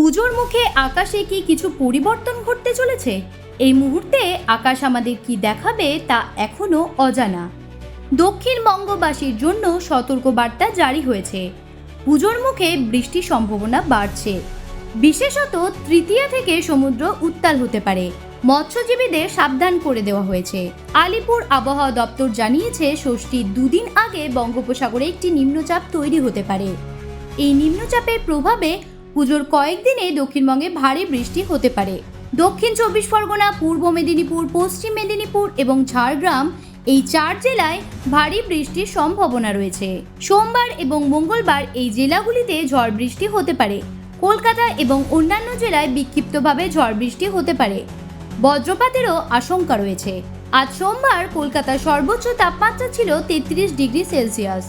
পুজোর মুখে আকাশে কি কিছু পরিবর্তন ঘটতে চলেছে? এই মুহূর্তে আকাশ আমাদের কি দেখাবে তা এখনও অজানা। দক্ষিণবঙ্গবাসীর জন্য সতর্কবার্তা জারি হয়েছে। পুজোর মুখে বৃষ্টির সম্ভাবনা বাড়ছে। বিশেষত তৃতীয়া থেকে সমুদ্র উত্তাল হতে পারে। মৎস্যজীবীদের সাবধান করে দেওয়া হয়েছে। আলিপুর আবহাওয়া দপ্তর জানিয়েছে ষষ্ঠীর দুদিন আগে বঙ্গোপসাগরে একটি নিম্নচাপ তৈরি হতে পারে। এই নিম্নচাপের প্রভাবে পুজোর কয়েকদিনে দক্ষিণবঙ্গে ভারী বৃষ্টি হতে পারে। দক্ষিণ চব্বিশ পরগনা, পূর্ব মেদিনীপুর, পশ্চিম মেদিনীপুর এবং ঝাড়গ্রাম এই চার জেলায় ভারী বৃষ্টির সম্ভাবনা রয়েছে। সোমবার এবং মঙ্গলবার এই জেলাগুলিতে ঝড় বৃষ্টি হতে পারে। কলকাতা এবং অন্যান্য জেলায় বিক্ষিপ্তভাবে ঝড় বৃষ্টি হতে পারে। বজ্রপাতেরও আশঙ্কা রয়েছে। আজ সোমবার কলকাতার সর্বোচ্চ তাপমাত্রা ছিল তেত্রিশ ডিগ্রি সেলসিয়াস।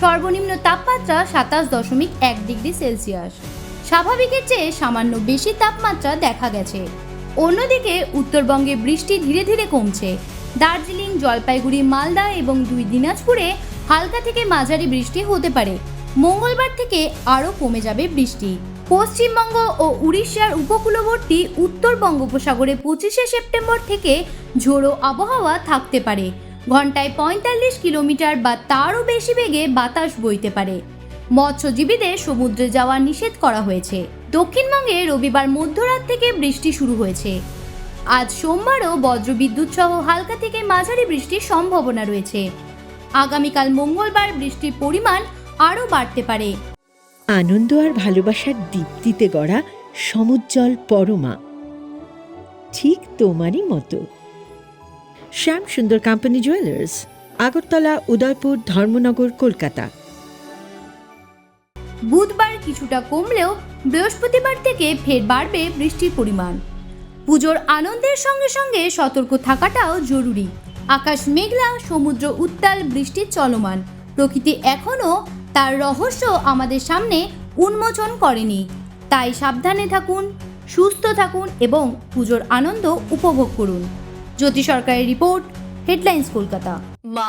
সর্বনিম্ন তাপমাত্রা সাতাশ দশমিক এক ডিগ্রি সেলসিয়াস। স্বাভাবিকের চেয়ে সামান্য বেশি তাপমাত্রা দেখা গেছে। অন্যদিকে উত্তরবঙ্গে বৃষ্টি ধীরে ধীরে কমছে। দার্জিলিং, জলপাইগুড়ি, মালদা এবং দুই দিনাজপুরে হালকা থেকে মাঝারি বৃষ্টি হতে পারে। মঙ্গলবার থেকে আরও কমে যাবে বৃষ্টি। পশ্চিমবঙ্গ ও উড়িষ্যার উপকূলবর্তী উত্তর বঙ্গোপসাগরে পঁচিশে সেপ্টেম্বর থেকে ঝোড়ো আবহাওয়া থাকতে পারে। ঘন্টায় পঁয়তাল্লিশ কিলোমিটার বা তারও বেশি বেগে বাতাস বইতে পারে। মৎস্যজীবীদের সমুদ্রে যাওয়া নিষেধ করা হয়েছে। দক্ষিণবঙ্গে রবিবার মধ্যরাত থেকে বৃষ্টি শুরু হয়েছে। আজ সোমবারও বজ্রবিদ্যুৎ সহ হালকা থেকে মাঝারি বৃষ্টির সম্ভাবনা রয়েছে। আগামীকাল মঙ্গলবার বৃষ্টির পরিমাণ আরও বাড়তে পারে। আনন্দ আর ভালোবাসার দীপ্তিতে গড়া সমুজ্জ্বল পরমা। ঠিক তোমারই মতো। Shyam Sundar company jewellers Agartala, Udaipur, Dharmanagar, Kolkata. বুধবার কিছুটা কমলেও বৃহস্পতিবার থেকে ফের বাড়বে বৃষ্টির পরিমাণ। পুজোর আনন্দের সঙ্গে সঙ্গে সতর্ক থাকাটাও জরুরি। আকাশ মেঘলা সমুদ্র উত্তাল বৃষ্টির চলমান। প্রকৃতি এখনও তার রহস্য আমাদের সামনে উন্মোচন করেনি। তাই সাবধানে থাকুন সুস্থ থাকুন এবং পুজোর আনন্দ উপভোগ করুন। জ্যোতি সরকারের report headlines Kolkata. Ma,